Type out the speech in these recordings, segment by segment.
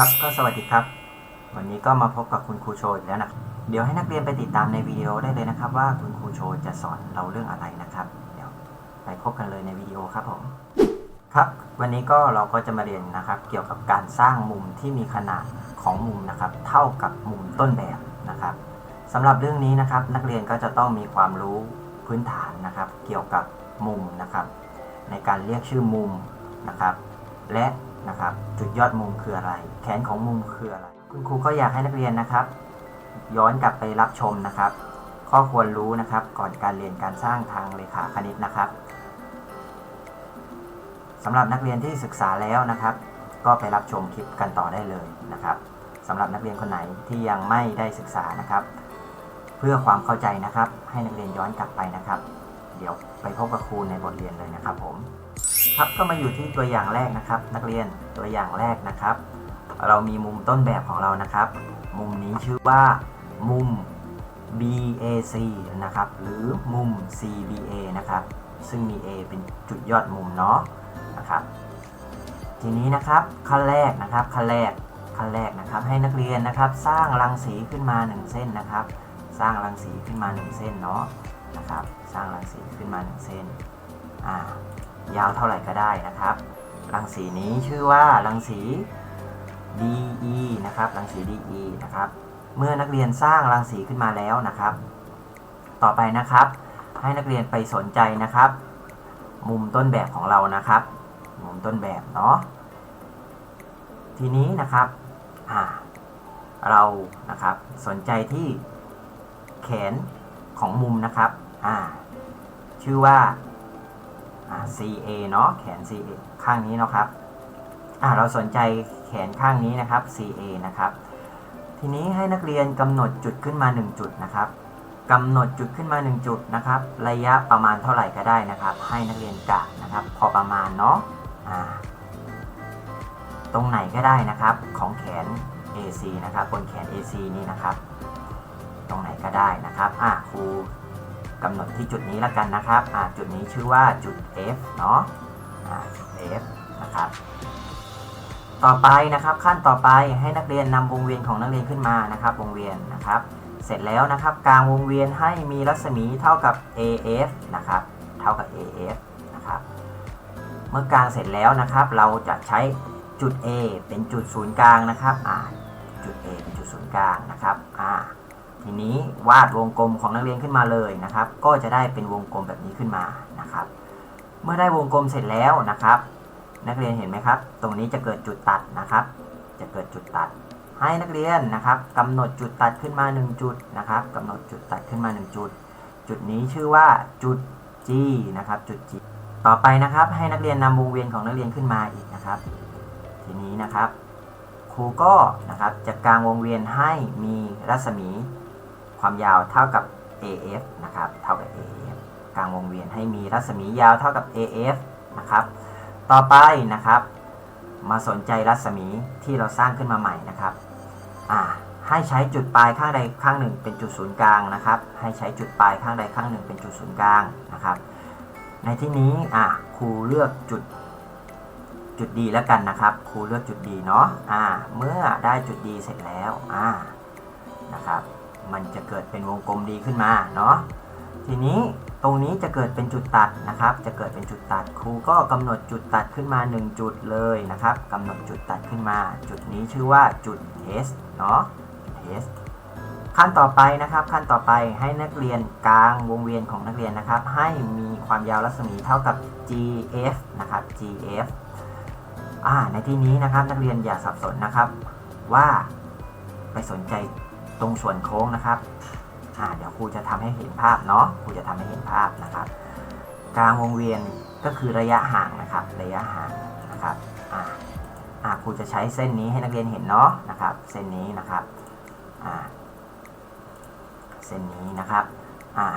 ครับก็สวัสดีครับ วันนี้ก็มาพบกับคุณครูโชยอีกแล้วนะเดี๋ยวให้นักเรียนไปติดตามในวิดีโอได้เลยนะครับ ว่าคุณครูโชยจะสอนเราเรื่องอะไรนะครับ เดี๋ยวไปพบกันเลยในวิดีโอครับผมครับวันนี้ก็เราก็จะมาเรียนนะครับ เกี่ยวกับการสร้างมุมที่มีขนาดของมุมนะครับ เท่ากับมุมต้นแบบนะครับสำหรับเรื่องนี้นะครับ นักเรียนก็จะต้องมีความรู้พื้นฐานนะครับ เกี่ยวกับมุมนะครับ ในการเรียกชื่อมุมนะครับ และ นะครับ จุดยอดมุมคืออะไร แขนของมุมคืออะไร คุณครูก็อยากให้นักเรียนนะครับ ย้อนกลับไปรับชมนะครับ ข้อควรรู้นะครับ ก่อนการเรียนการสร้างทางเลขาคณิตนะครับสำหรับนักเรียนที่ศึกษาแล้วนะครับ ก็ไปรับชมคลิปกันต่อได้เลยนะครับสำหรับนักเรียนคนไหนที่ยังไม่ได้ศึกษานะครับ เพื่อความเข้าใจนะครับ ให้นักเรียนย้อนกลับไปนะครับ เดี๋ยวไปพบกับครูในบทเรียนเลยนะครับผม ครับก็มาอยู่ที่ตัวอย่างแรกนะครับ นักเรียนตัวอย่างแรกนะครับ เรามีมุมต้นแบบของเรานะครับ มุมนี้ชื่อว่ามุม BAC นะครับ หรือมุม CBA นะครับ ซึ่งมี A เป็นจุดยอดมุมเนาะนะครับ ทีนี้นะครับขั้นแรกนะครับขั้นแรกขั้นแรกนะครับ ให้นักเรียนนะครับ สร้างรังสีขึ้นมา 1 เส้นนะครับ สร้างรังสีขึ้นมา 1 เส้นเนาะนะครับ สร้างรังสีขึ้นมา 1 เส้นอ่า ยาวเท่าไหร่ก็ได้นะครับ รังสีนี้ชื่อว่ารังสี DE นะครับรังสี DE นะครับเมื่อนักเรียนสร้างรังสีขึ้นมาแล้วนะครับ ต่อไปนะครับ ให้นักเรียนไปสนใจนะครับ มุมต้นแบบของเรานะครับ มุมต้นแบบเนาะทีนี้นะครับอ่าเรานะครับสนใจที่แขนของมุมนะครับอ่าชื่อว่า CA เนาะแขน CA ข้างนี้เนาะครับอ่าเราสนใจแขนข้างนี้นะครับ CA นะครับ ทีนี้ให้นักเรียนกำหนดจุดขึ้นมา 1 จุดนะครับกำหนดจุดขึ้นมา 1 จุดนะครับ ระยะประมาณเท่าไหร่ก็ได้นะครับ ให้นักเรียนกะนะครับ พอประมาณเนาะอ่าตรงไหนก็ได้นะครับของแขน AC นะครับบนแขน AC นี่นะครับ ตรงไหนก็ได้นะครับอะครู กำหนดที่จุดนี้แล้วกันนะครับจุดนี้ชื่อว่าจุด F เนาะจุด F นะครับต่อไปนะครับขั้นต่อไปให้นักเรียนนำวงเวียนของนักเรียนขึ้นมานะครับ วงเวียนนะครับ เสร็จแล้วนะครับกลางวงเวียนให้มีรัศมีเท่ากับ AF นะครับเท่ากับ AF นะครับเมื่อกลางเสร็จแล้วนะครับ เราจะใช้จุด A เป็นจุดศูนย์กลางนะครับจุด A เป็นจุดศูนย์กลางนะครับอ่า ทีนี้วาดวงกลมของนักเรียนขึ้นมาเลยนะครับ ก็จะได้เป็นวงกลมแบบนี้ขึ้นมานะครับ เมื่อได้วงกลมเสร็จแล้วนะครับ นักเรียนเห็นไหมครับ ตรงนี้จะเกิดจุดตัดนะครับ จะเกิดจุดตัด ให้นักเรียนนะครับกำหนดจุดตัดขึ้นมา 1 จุดนะครับกำหนดจุดตัดขึ้นมา 1 จุด จุดนี้ชื่อว่าจุด G นะครับจุด G ต่อไปนะครับให้นักเรียนนำวงเวียนของนักเรียนขึ้นมาอีกนะครับ ทีนี้นะครับครูก็นะครับจะกางวงเวียนให้มีรัศมี ความยาวเท่ากับ AF นะครับ เท่ากับ AF กลางวงเวียนให้มีรัศมียาวเท่ากับ AF นะครับ ต่อไปนะครับ มาสนใจรัศมีที่เราสร้างขึ้นมาใหม่นะครับอ่าให้ใช้จุดปลายข้างใดข้างหนึ่งเป็นจุดศูนย์กลางนะครับ ให้ใช้จุดปลายข้างใดข้างหนึ่งเป็นจุดศูนย์กลางนะครับ ในที่นี้อ่าครูเลือกจุดจุดดีแล้วกันนะครับ ครูเลือกจุดดีเนาะอ่าเมื่อได้จุดดีเสร็จแล้วอ่านะครับ มันจะเกิดเป็นวงกลมดีขึ้นมาเนาะทีนี้ตรงนี้จะเกิดเป็นจุดตัดนะครับ จะเกิดเป็นจุดตัดครูก็กำหนดจุดตัดขึ้นมา 1 จุดเลยนะครับกำหนดจุดตัดขึ้นมา จุดนี้ชื่อว่าจุด S เนาะ S ขั้นต่อไปนะครับ ขั้นต่อไปให้นักเรียนกลางวงเวียนของนักเรียนนะครับ ให้มีความยาวรัศมีเท่ากับ GF นะครับ GF อ่าในที่นี้นะครับนักเรียนอย่าสับสนนะครับว่าไปสนใจ ตรงส่วนโค้งนะครับอ่าเดี๋ยวครูจะทำให้เห็นภาพเนาะครูจะทำให้เห็นภาพนะครับกลางวงเวียนก็คือระยะห่างนะครับ ระยะห่างนะครับอ่าอ่าครูจะใช้เส้นนี้ให้นักเรียนเห็นเนาะนะครับ เส้นนี้นะครับอ่าเส้นนี้นะครับอ่า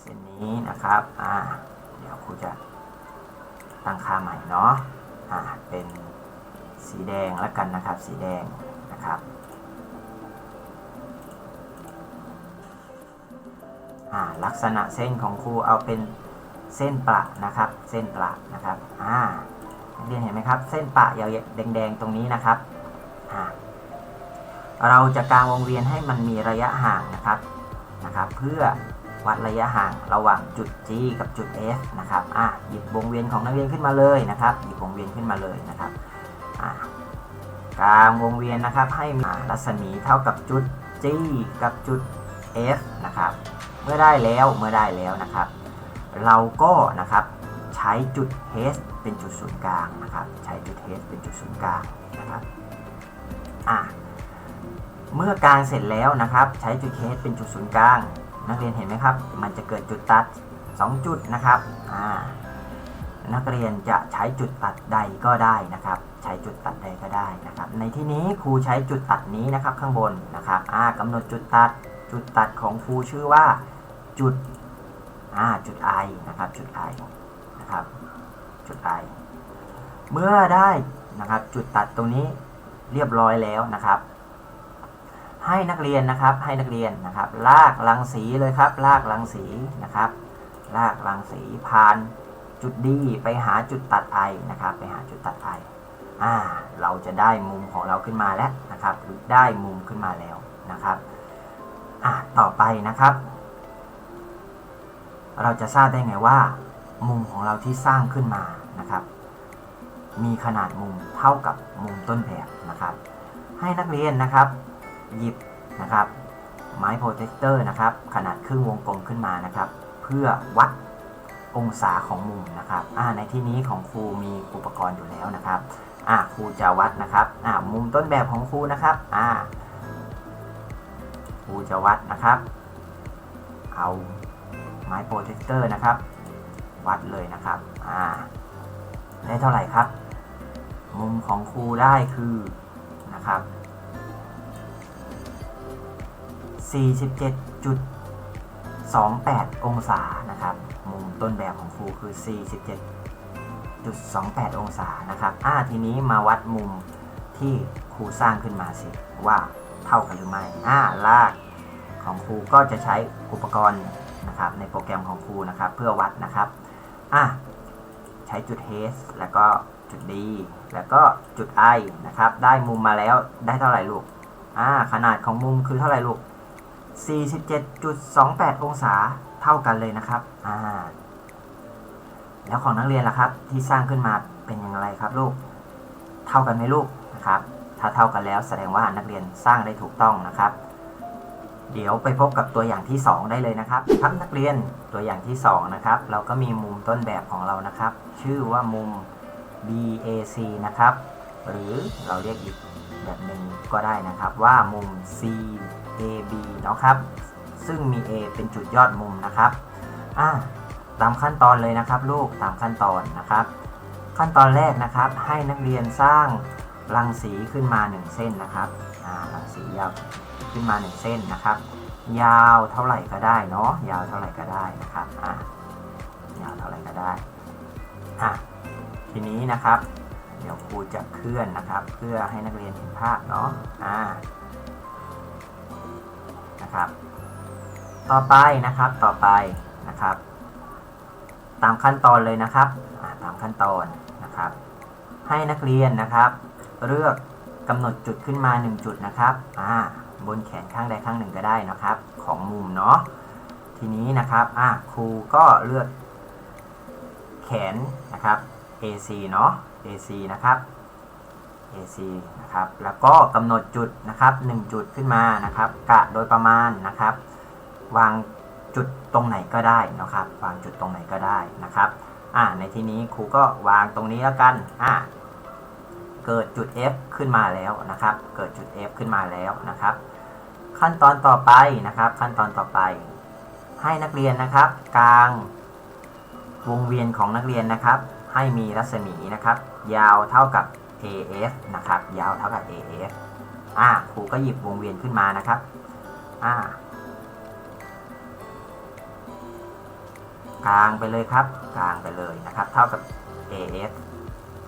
เส้นนี้นะครับอ่าเดี๋ยวครูจะตั้งค่าใหม่เนาะอ่าเป็น สีแดงแล้วกันนะครับ สีแดงนะครับอ่าลักษณะเส้นของครูเอาเป็นเส้นประนะครับ เส้นประนะครับอ่านักเรียนเห็นไหมครับ เส้นปะยาวๆแดงๆตรงนี้นะครับอ่าเราจะกางวงเวียนให้มันมีระยะห่างนะครับนะครับ เพื่อวัดระยะห่างระหว่างจุด G กับจุด F นะครับอะหยิบวงเวียนของนักเรียนขึ้นมาเลยนะครับ หยิบวงเวียนขึ้นมาเลยนะครับ อ่ากางวงเวียนนะครับให้มีรัศมีเท่ากับจุด G กับจุด F นะครับ เมื่อได้แล้วเมื่อได้แล้วนะครับ เราก็นะครับใช้จุด H เป็นจุดศูนย์กลางนะครับ ใช้จุด H เป็นจุดศูนย์กลางนะครับอะเมื่อกลางเสร็จแล้วนะครับ ใช้จุด H เป็นจุดศูนย์กลาง นักเรียนเห็นไหมครับ มันจะเกิดจุดตัด 2 จุดนะครับอ่านักเรียนจะใช้จุดตัดใดก็ได้นะครับ ใช้จุดตัดใดก็ได้นะครับ ในที่นี้ครูใช้จุดตัดนี้นะครับข้างบนนะครับอ่ากำหนดจุดตัดจุดตัดของครูชื่อว่าจุดจุด I นะครับจุด I นะครับจุด I เมื่อได้นะครับจุดตัดตรงนี้เรียบร้อยแล้วนะครับ ให้นักเรียนนะครับให้นักเรียนนะครับ ลากรังสีเลยครับ ลากรังสีนะครับ ลากรังสีผ่านจุดดีไปหาจุดตัด I นะครับ ไปหาจุดตัด I อ่าเราจะได้มุมของเราขึ้นมาแล้วนะครับหรือได้มุมขึ้นมาแล้วนะครับอะต่อไปนะครับ เราจะทราบได้ไงว่า มุมของเราที่สร้างขึ้นมานะครับ มีขนาดมุมเท่ากับมุมต้นแบบนะครับ ให้นักเรียนนะครับ หยิบนะครับ ไม้โปรเทคเตอร์นะครับ ขนาดครึ่งวงกลมขึ้นมานะครับ เพื่อวัดองศาของมุมนะครับในที่นี้ของครูมีอุปกรณ์อยู่แล้วนะครับ อ่าครูจะวัดนะครับอ่ามุมต้นแบบของครูนะครับอ่าครูจะวัดนะครับ เอาไม้โปรเทคเตอร์นะครับ วัดเลยนะครับอ่าได้เท่าไหร่ครับ มุมของครูได้คือนะครับ47.28 องศานะครับ มุมต้นแบบของครูคือ 28 องศานะครับอ่าทีนี้มาวัดมุมที่ครูสร้างขึ้นมาสิว่าเท่ากันหรือไม่อ่าลากของครูก็จะใช้อุปกรณ์นะครับในโปรแกรมของครูนะครับเพื่อวัดนะครับอะใช้จุด H แล้วก็จุด D แล้วก็จุด I นะครับ ได้มุมมาแล้วได้เท่าไหร่ลูกอ่าขนาดของมุมคือเท่าไหร่ลูก47.28 องศาเท่ากันเลยนะครับอ่า แล้วของนักเรียนล่ะครับ ที่สร้างขึ้นมาเป็นอย่างไรครับลูก เท่ากันไหมลูกนะครับ ถ้าเท่ากันแล้วแสดงว่านักเรียนสร้างได้ถูกต้องนะครับ เดี๋ยวไปพบกับตัวอย่างที่ 2 ได้เลยนะครับครับนักเรียนตัวอย่างที่2นะครับเราก็มีมุมต้นแบบของเรานะครับ ชื่อว่ามุม BAC นะครับ หรือเราเรียกอีกแบบหนึ่งก็ได้นะครับว่ามุม CAB เนาะครับ ซึ่งมี A เป็นจุดยอดมุมนะครับอ่า ตามขั้นตอนเลยนะครับ ลูกตามขั้นตอนนะครับ ขั้นตอนแรกนะครับ ให้นักเรียนสร้างรังสีขึ้นมา 1 เส้นนะครับรังสียาวขึ้นมา 1 เส้นนะครับ ยาวเท่าไหร่ก็ได้เนาะยาวเท่าไหร่ก็ได้นะครับยาวเท่าไหร่ก็ได้อะทีนี้นะครับ เดี๋ยวครูจะเคลื่อนนะครับ เพื่อให้นักเรียนเห็นภาพเนาะอ่านะครับ ต่อไปนะครับต่อไปนะครับ ตามขั้นตอนเลยนะครับตามขั้นตอนนะครับ ให้นักเรียนนะครับ เลือกกำหนดจุดขึ้นมา 1 จุดนะครับอ่าบนแขนข้างใดข้างหนึ่งก็ได้นะครับ ของมุมเนาะทีนี้นะครับอะครูก็เลือกแขนนะครับ AC เนาะ AC นะครับ AC นะครับ แล้วก็กำหนดจุดนะครับ 1 จุดขึ้นมานะครับ กะโดยประมาณนะครับ วาง จุดตรงไหนก็ได้นะครับ วางจุดตรงไหนก็ได้นะครับอ่าในที่นี้ครูก็วางตรงนี้แล้วกันอ่าเกิดจุด F ขึ้นมาแล้วนะครับ เกิดจุด F ขึ้นมาแล้วนะครับ ขั้นตอนต่อไปนะครับ ขั้นตอนต่อไป ให้นักเรียนนะครับ กลางวงเวียนของนักเรียนนะครับ ให้มีรัศมีนะครับ ยาวเท่ากับ AF นะครับ ยาวเท่ากับ AF อ่าครูก็หยิบวงเวียนขึ้นมานะครับอ่า กลางไปเลยครับ กลางไปเลยนะครับ เท่ากับ AF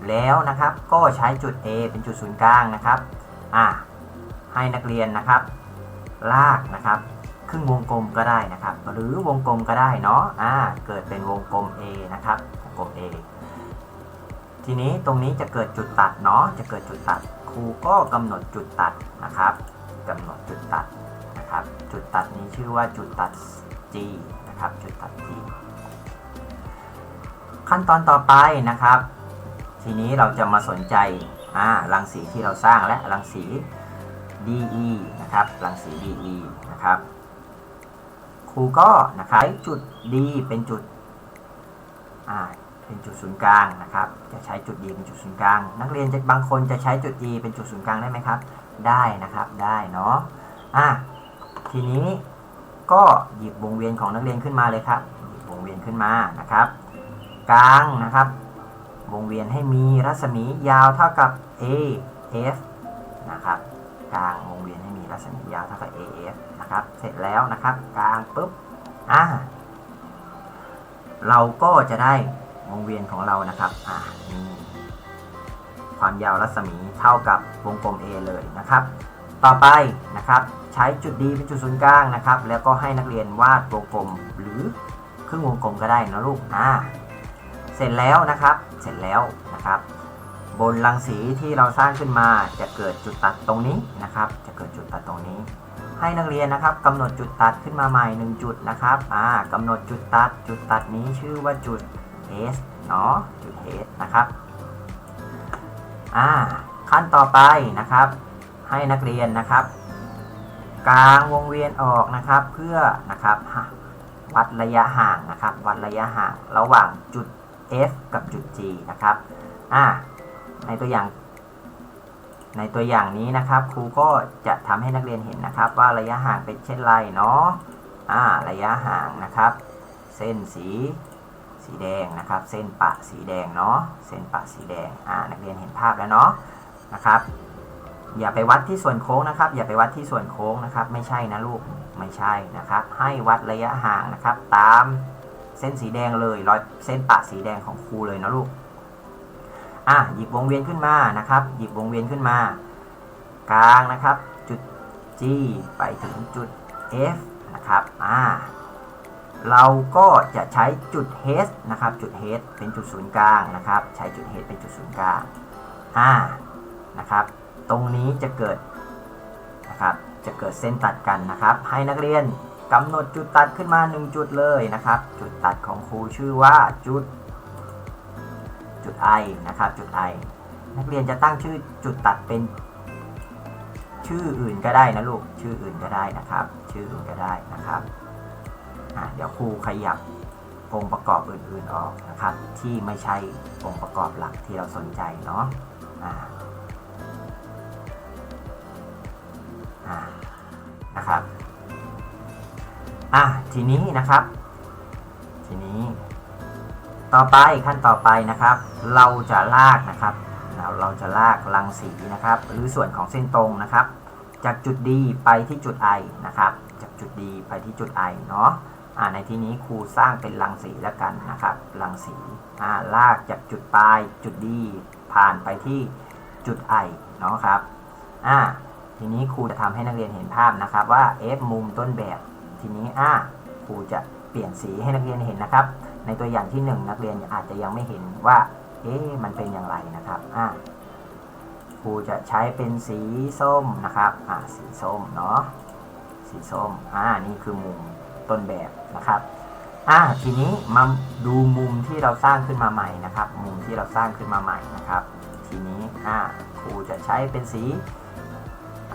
แล้วนะครับก็ใช้จุด A เป็นจุดศูนย์กลางนะครับอ่าให้นักเรียนนะครับ ลากนะครับครึ่งวงกลมก็ได้นะครับ หรือวงกลมก็ได้เนาะอ่าเกิดเป็นวงกลม A นะครับวงกลม A ทีนี้ตรงนี้จะเกิดจุดตัดเนาะจะเกิดจุดตัดครูก็กำหนดจุดตัดนะครับกำหนดจุดตัดนะครับ จุดตัดนี้ชื่อว่าจุดตัด G นะครับจุดตัด G ขั้นตอนต่อไปนะครับ ทีนี้เราจะมาสนใจอ่ารังสีที่เราสร้างและรังสี DE นะครับรังสี DE นะครับครูก็นะครับใช้จุด D เป็นจุดอ่าเป็นจุดศูนย์กลางนะครับ จะใช้จุด D เป็นจุดศูนย์กลาง นักเรียนจะบางคนจะใช้จุด E เป็นจุดศูนย์กลางได้ไหมครับ ได้นะครับ ได้เนาะ อะ ทีนี้ก็หยิบวงเวียนของนักเรียนขึ้นมาเลยครับ หยิบวงเวียนขึ้นมานะครับ กลางนะครับ วงเวียนให้มีรัศมียาวเท่ากับ AF นะครับ กลางวงเวียนให้มีรัศมียาวเท่ากับ AF นะครับ เสร็จแล้วนะครับ กลางปุ๊บ อ่าเราก็จะได้วงเวียนของเรานะครับ อ่ามีความยาวรัศมีเท่ากับวงกลม A เลยนะครับ ต่อไปนะครับ ใช้จุด D เป็นจุดศูนย์กลางนะครับ แล้วก็ให้นักเรียนวาดวงกลมหรือครึ่งวงกลมก็ได้นะลูก อ่า เสร็จแล้วนะครับ เสร็จแล้วนะครับ บนรังสีที่เราสร้างขึ้นมาจะเกิดจุดตัดตรงนี้นะครับ จะเกิดจุดตัดตรงนี้ ให้นักเรียนนะครับกำหนดจุดตัดขึ้นมาใหม่ 1 จุดนะครับอ่ากำหนดจุดตัด จุดตัดนี้ชื่อว่าจุด S เนาะจุด S นะครับอ่าขั้นต่อไปนะครับ ให้นักเรียนนะครับกลางวงเวียนออกนะครับเพื่อนะครับวัดระยะห่างนะครับ วัดระยะห่างระหว่างจุด F กับจุด G นะครับอ่าในตัวอย่าง ในตัวอย่างนี้นะครับ ครูก็จะทำให้นักเรียนเห็นนะครับ ว่าระยะห่างเป็นเช่นไรเนาะอ่าระยะห่างนะครับ เส้นสีสีแดงนะครับ เส้นปะสีแดงเนาะเส้นปะสีแดงอ่านักเรียนเห็นภาพแล้วเนาะนะครับ อย่าไปวัดที่ส่วนโค้งนะครับ อย่าไปวัดที่ส่วนโค้งนะครับ ไม่ใช่นะลูกไม่ใช่นะครับ ให้วัดระยะห่างนะครับ ตาม ส้นสีแดงเลยรอยเส้นปะสีแดงของครูเลยนะลูกอะหยิบวงเวียนขึ้นมานะครับ หยิบวงเวียนขึ้นมา กลางนะครับ จุด G ไปถึงจุด F นะครับอ่าเราก็จะใช้จุด H นะครับ จุด H เป็นจุดศูนย์กลางนะครับ ใช้จุด H เป็นจุดศูนย์กลางอ่านะครับ ตรงนี้จะเกิดนะครับ จะเกิดเส้นตัดกันนะครับ ให้นักเรียน กำหนดจุดตัดขึ้นมา 1 จุดเลยนะครับ จุดตัดของครูชื่อว่าจุด จุด I นะครับ จุด I นักเรียนจะตั้งชื่อจุดตัดเป็น ชื่ออื่นก็ได้นะลูก ชื่ออื่นก็ได้นะครับ ชื่ออื่นก็ได้นะครับเดี๋ยวครูขยับองค์ประกอบอื่นๆออกนะครับ ที่ไม่ใช่องค์ประกอบหลักที่เราสนใจเนาะนะครับ อะทีนี้นะครับ ทีนี้ ต่อไปขั้นต่อไปนะครับ เราจะลากนะครับเราเราจะลากรังสีนะครับ หรือส่วนของเส้นตรงนะครับ จากจุด D ไปที่จุด I นะครับ จากจุด D ไปที่จุด I เนาะอ่าในที่นี้ครูสร้างเป็นรังสีแล้วกันนะครับรังสีอ่าลากจากจุดปลายจุด D ผ่านไปที่จุด I เนาะครับอ่าทีนี้ครูจะทำให้นักเรียนเห็นภาพนะครับว่า F มุมต้นแบบ ทีนี้อ่าครูจะเปลี่ยนสีให้นักเรียนเห็นนะครับ ในตัวอย่างที่ 1 นักเรียนอาจจะยังไม่เห็นว่าเอ๊ะมันเป็นอย่างไรนะครับอ่าครูจะใช้เป็นสีส้มนะครับอ่าสีส้มเนาะสีส้มอ่านี่คือมุมต้นแบบนะครับอ่าทีนี้มาดูมุมที่เราสร้างขึ้นมาใหม่นะครับ มุมที่เราสร้างขึ้นมาใหม่นะครับ ทีนี้อ่าครูจะใช้เป็นสี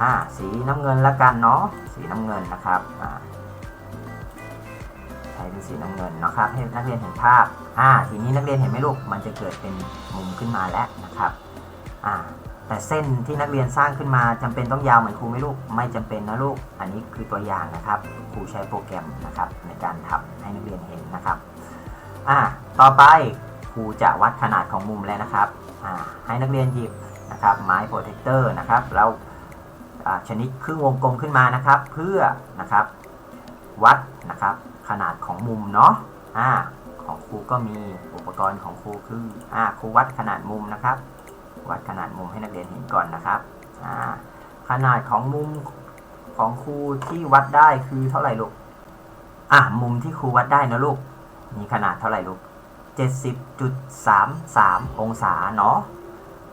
อ่าสีน้ำเงินละกันเนาะสีน้ำเงินนะครับอ่า เป็นสีน้ำเงินนะครับให้นักเรียนเห็นภาพอ่าทีนี้นักเรียนเห็นไหมลูกมันจะเกิดเป็นมุมขึ้นมาแล้วนะครับอ่าแต่เส้นที่นักเรียนสร้างขึ้นมาจำเป็นต้องยาวเหมือนครูไหมลูกไม่จำเป็นนะลูก อันนี้คือตัวอย่างนะครับครูใช้โปรแกรมนะครับในการทำให้นักเรียนเห็นนะครับอ่าต่อไปครูจะวัดขนาดของมุมแล้วนะครับอ่าให้นักเรียนหยิบนะครับไม้โปรเทคเตอร์นะครับแล้วอ่าชนิดครึ่งวงกลมขึ้นมานะครับ เพื่อนะครับวัดนะครับ ขนาดของมุมเนาะอ่าของครูก็มีอุปกรณ์ของครูคืออ่าครูวัดขนาดมุมนะครับ วัดขนาดมุมให้นักเรียนเห็นก่อนนะครับอ่าขนาดของมุมของครูที่วัดได้คือเท่าไหร่ลูกอะมุมที่ครูวัดได้นะลูก มีขนาดเท่าไหร่ลูก 70.33 องศาเนาะ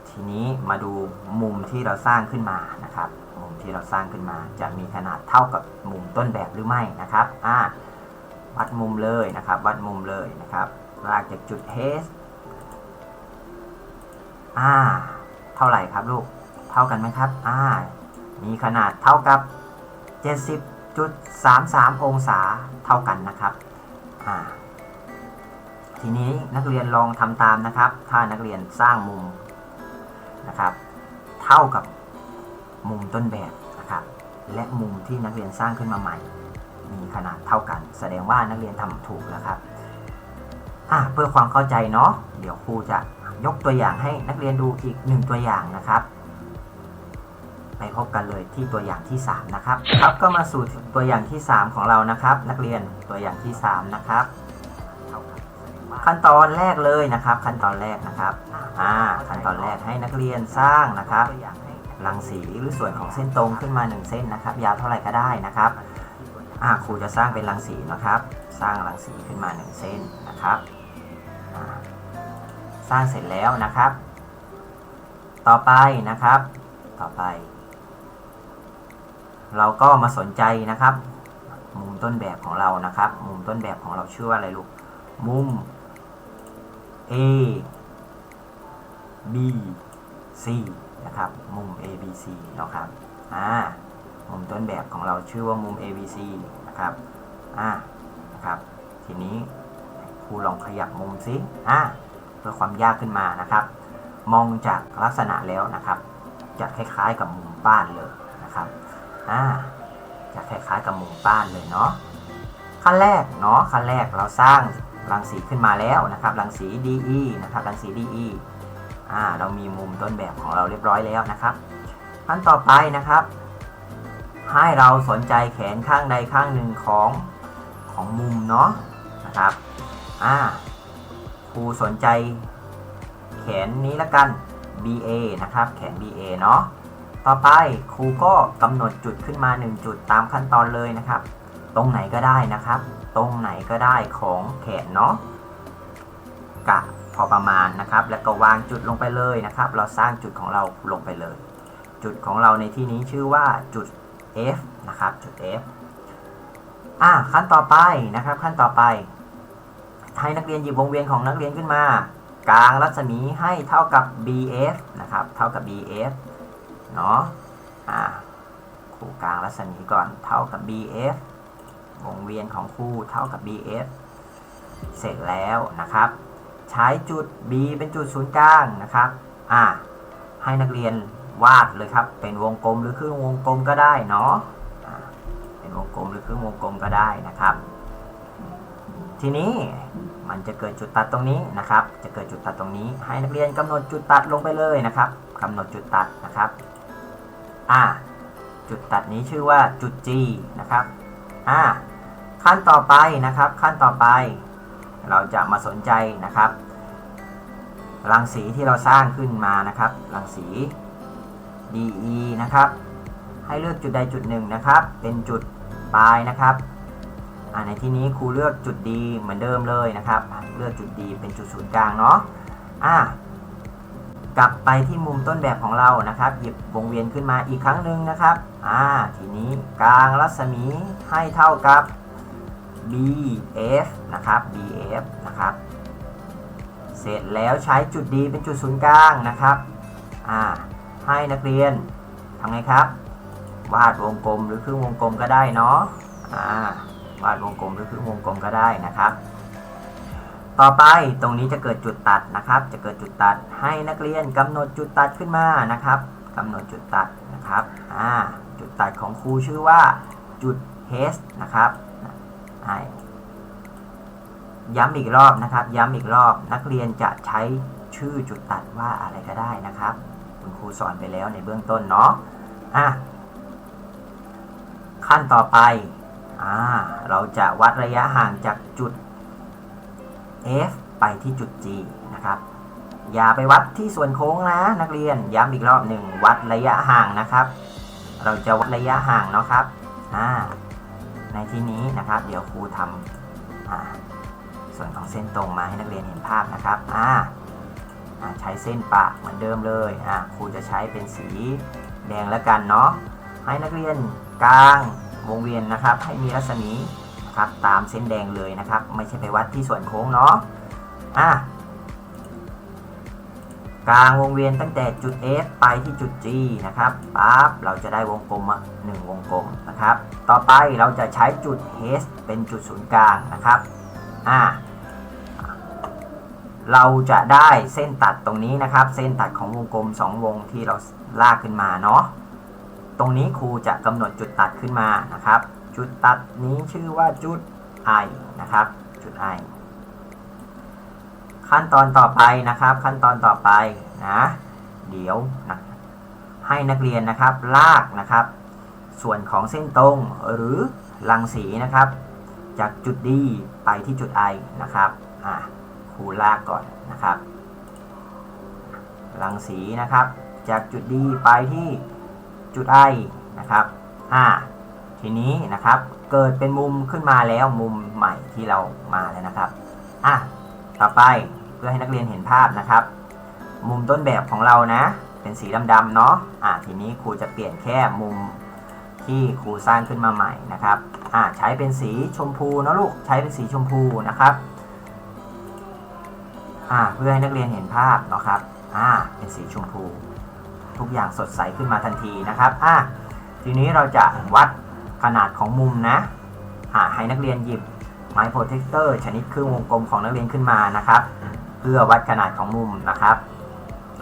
ทีนี้มาดูมุมที่เราสร้างขึ้นมานะครับ มุมที่เราสร้างขึ้นมาจะมีขนาดเท่ากับมุมต้นแบบหรือไม่นะครับอ่า วัดมุมเลยนะครับ วัดมุมเลยนะครับลากจากจุด H อ่า เท่าไหร่ครับลูก เท่ากันไหมครับ อ่า มีขนาดเท่ากับ 70.33 องศาเท่ากันนะครับ อ่า ทีนี้นักเรียนลองทำตามนะครับ ถ้านักเรียนสร้างมุมนะครับ เท่ากับมุมต้นแบบนะครับ และมุมที่นักเรียนสร้างขึ้นมาใหม่ มีขนาดเท่ากัน แสดงว่านักเรียนทำถูกแล้วครับเพื่อความเข้าใจเนาะเดี๋ยวครูจะยกตัวอย่างให้นักเรียนดูอีกหนึ่งตัวอย่างนะครับ ไปพบกันเลยที่ตัวอย่างที่ 3 นะครับ ครับก็มาสู่ตัวอย่างที่ 3 ของเรานะครับ นักเรียนตัวอย่างที่ 3 นะครับ ขั้นตอนแรกเลยนะครับ ขั้นตอนแรกนะครับอ่าขั้นตอนแรกให้นักเรียนสร้างนะครับรังสีหรือส่วนของเส้นตรงขึ้นมา 1 เส้นนะครับ ยาวเท่าไหร่ก็ได้นะครับ ครูจะสร้างเป็นรังสีนะครับ สร้างรังสีขึ้นมา 1 เส้นนะครับสร้างเสร็จแล้วนะครับ ต่อไปนะครับ ต่อไป เราก็มาสนใจนะครับ มุมต้นแบบของเรานะครับ มุมต้นแบบของเราชื่อว่าอะไรลูก มุม A B C นะครับ มุม A B C นะครับ อ่า มุมต้นแบบของเราชื่อว่ามุม A B C นะครับอ่านะครับทีนี้ครูลองขยับมุมซิอ่าเพื่อความยากขึ้นมานะครับ มองจากลักษณะแล้วนะครับจะคล้ายๆกับมุมบ้านเลยนะครับอ่าจะคล้ายๆกับมุมบ้านเลยเนาะขั้นแรกเนาะขั้นแรกเราสร้างรังสีขึ้นมาแล้วนะครับ รังสี DE นะครับรังสี DE อ่าเรามีมุมต้นแบบของเราเรียบร้อยแล้วนะครับขั้นต่อไปนะครับ ให้เราสนใจแขนข้างใดข้างหนึ่งของของมุมเนาะนะครับอ่าครูสนใจแขนนี้ละกัน BA นะครับแขน BA เนาะต่อไปครูก็กำหนดจุดขึ้นมา 1 จุดตามขั้นตอนเลยนะครับ ตรงไหนก็ได้นะครับ ตรงไหนก็ได้ของแขนเนาะกะพอประมาณนะครับ แล้วก็วางจุดลงไปเลยนะครับ เราสร้างจุดของเราลงไปเลย จุดของเราในที่นี้ชื่อว่าจุด F นะครับ จุด F อะขั้นต่อไปนะครับ ขั้นต่อไป ให้นักเรียนหยิบวงเวียนของนักเรียนขึ้นมา กลางรัศมีให้เท่ากับ BF นะครับ เท่ากับ BF เนาะอ่าครูกลางรัศมีก่อน เท่ากับ BF วงเวียนของคู่เท่ากับ BF เสร็จแล้วนะครับ ใช้จุด B เป็นจุดศูนย์กลางนะครับ อ่าให้นักเรียน วาดเลยครับ เป็นวงกลมหรือครึ่งวงกลมก็ได้เนาะเป็นวงกลมหรือครึ่งวงกลมก็ได้นะครับ ทีนี้มันจะเกิดจุดตัดตรงนี้นะครับ จะเกิดจุดตัดตรงนี้ ให้นักเรียนกำหนดจุดตัดลงไปเลยนะครับกำหนดจุดตัดนะครับอ่าจุดตัดนี้ชื่อว่าจุด G นะครับอ่าขั้นต่อไปนะครับ ขั้นต่อไป เราจะมาสนใจนะครับรังสีที่เราสร้างขึ้นมานะครับรังสี DE นะครับ ให้เลือกจุดใดจุดหนึ่งนะครับ เป็นจุดปลายนะครับในที่นี้ครูเลือกจุด D เหมือนเดิมเลยนะครับ เลือกจุด D เป็นจุดศูนย์กลางเนาะอ่ากลับไปที่มุมต้นแบบของเรานะครับ หยิบวงเวียนขึ้นมาอีกครั้งหนึ่งนะครับอ่าทีนี้กลางรัศมีให้เท่ากับ BF นะครับ BF นะครับ เสร็จแล้วใช้จุด D เป็นจุดศูนย์กลางนะครับอ่า ให้นักเรียนทำไงครับ วาดวงกลมหรือครึ่งวงกลมก็ได้เนาะวาดวงกลมหรือครึ่งวงกลมก็ได้นะครับ ต่อไปตรงนี้จะเกิดจุดตัดนะครับ จะเกิดจุดตัดให้นักเรียนกำหนดจุดตัดขึ้นมานะครับกำหนดจุดตัดนะครับจุดตัดของครูชื่อว่าจุด H นะครับย้ำอีกรอบนะครับ ย้ำอีกรอบ นักเรียนจะใช้ชื่อจุดตัดว่าอะไรก็ได้นะครับ คุณครูสอนไปแล้วในเบื้องต้นเนาะอะขั้นต่อไปอ่าเราจะวัดระยะห่างจากจุด F ไปที่จุด G นะครับอย่าไปวัดที่ส่วนโค้งนะนักเรียนย้ำอีกรอบหนึ่งวัดระยะห่างนะครับ เราจะวัดระยะห่างเนาะครับอ่าในที่นี้นะครับ เดี๋ยวครูทำส่วนของเส้นตรงมาให้นักเรียนเห็นภาพนะครับอ่า ใช้เส้นปะเหมือนเดิมเลยครูจะใช้เป็นสีแดงแล้วกันเนาะให้นักเรียนกลางวงเวียนนะครับ ให้มีรัศมีนะครับตามเส้นแดงเลยนะครับ ไม่ใช่ไปวัดที่ส่วนโค้งเนาะอ่ากลางวงเวียนตั้งแต่จุด F ไปที่จุด G นะครับปั๊บเราจะได้วงกลมมาหนึ่งวงกลมนะครับ ต่อไปเราจะใช้จุด H เป็นจุดศูนย์กลางนะครับอ่า เราจะได้เส้นตัดตรงนี้นะครับ เส้นตัดของวงกลม 2 วงที่เราลากขึ้นมาเนาะตรงนี้ครูจะกำหนดจุดตัดขึ้นมานะครับ จุดตัดนี้ชื่อว่าจุด I นะครับ จุด I ขั้นตอนต่อไปนะครับ ขั้นตอนต่อไปนะเดี๋ยวนะให้นักเรียนนะครับลากนะครับ ส่วนของเส้นตรงหรือรังสีนะครับ จากจุด D ไปที่จุด I นะครับอะ ครูลากก่อนนะครับรังสีนะครับ จากจุด D ไปที่จุด I นะครับอะทีนี้นะครับเกิดเป็นมุมขึ้นมาแล้วมุมใหม่ที่เรามาแล้วนะครับอะต่อไปเพื่อให้นักเรียนเห็นภาพนะครับ มุมต้นแบบของเรานะ เป็นสีดำๆเนาะอะทีนี้ครูจะเปลี่ยนแค่มุมที่ครูสร้างขึ้นมาใหม่นะครับอะใช้เป็นสีชมพูนะลูกใช้เป็นสีชมพูนะครับ อะเพื่อให้นักเรียนเห็นภาพเนาะครับอะเป็นสีชมพู ทุกอย่างสดใสขึ้นมาทันทีนะครับอะทีนี้เราจะวัดขนาดของมุมนะอะให้นักเรียนหยิบไม้โปรเทคเตอร์ชนิดครึ่งวงกลมของนักเรียนขึ้นมานะครับ เพื่อวัดขนาดของมุมนะครับ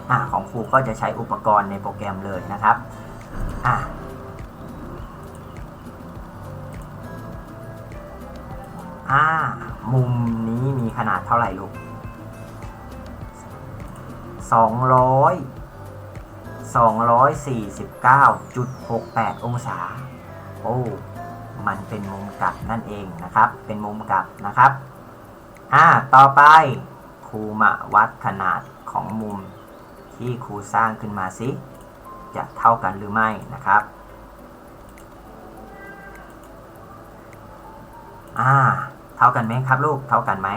อ่าของครูก็จะใช้อุปกรณ์ในโปรแกรมเลยนะครับอ่าอ่า มุมนี้มีขนาดเท่าไหร่ลูก 200 249.68 องศา โอ้ มันเป็นมุมกลับนั่นเองนะครับ เป็นมุมกลับนะครับ อ่า ต่อไปครูมาวัดขนาดของมุมที่ครูสร้างขึ้นมาสิ จะเท่ากันหรือไม่นะครับ อ่า เท่ากันไหมครับลูก เท่ากันไหม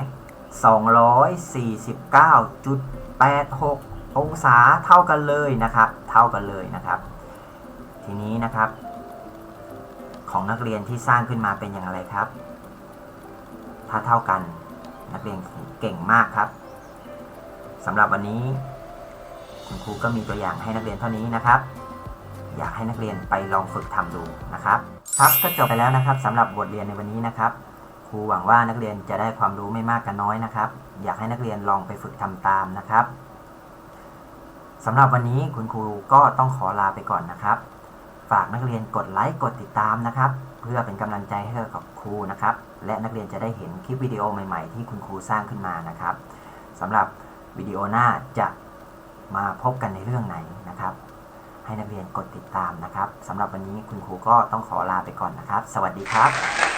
86 องศาเท่ากันเลยนะครับ เท่ากันเลยนะครับ ทีนี้นะครับ ของนักเรียนที่สร้างขึ้นมาเป็นอย่างไรครับ ถ้าเท่ากันนักเรียนเก่งมากครับสำหรับวันนี้ คุณครูก็มีตัวอย่างให้นักเรียนเท่านี้นะครับอยากให้นักเรียนไปลองฝึกทำดูนะครับ ครับก็จบไปแล้วนะครับสำหรับบทเรียนในวันนี้นะครับ ครูหวังว่านักเรียนจะได้ความรู้ไม่มากก็นน้อยนะครับ อยากให้นักเรียนลองไปฝึกทำตามนะครับสำหรับวันนี้คุณครูก็ต้องขอลาไปก่อนนะครับ ฝากนักเรียนกดไลค์กดติดตามนะครับ เพื่อเป็นกำลังใจให้กับครูนะครับ และนักเรียนจะได้เห็นคลิปวิดีโอใหม่ๆ ที่คุณครูสร้างขึ้นมานะครับสำหรับวิดีโอหน้าจะมาพบกันในเรื่องไหนนะครับ ให้นักเรียนกดติดตามนะครับสำหรับวันนี้คุณครูก็ต้องขอลาไปก่อนนะครับ สวัสดีครับ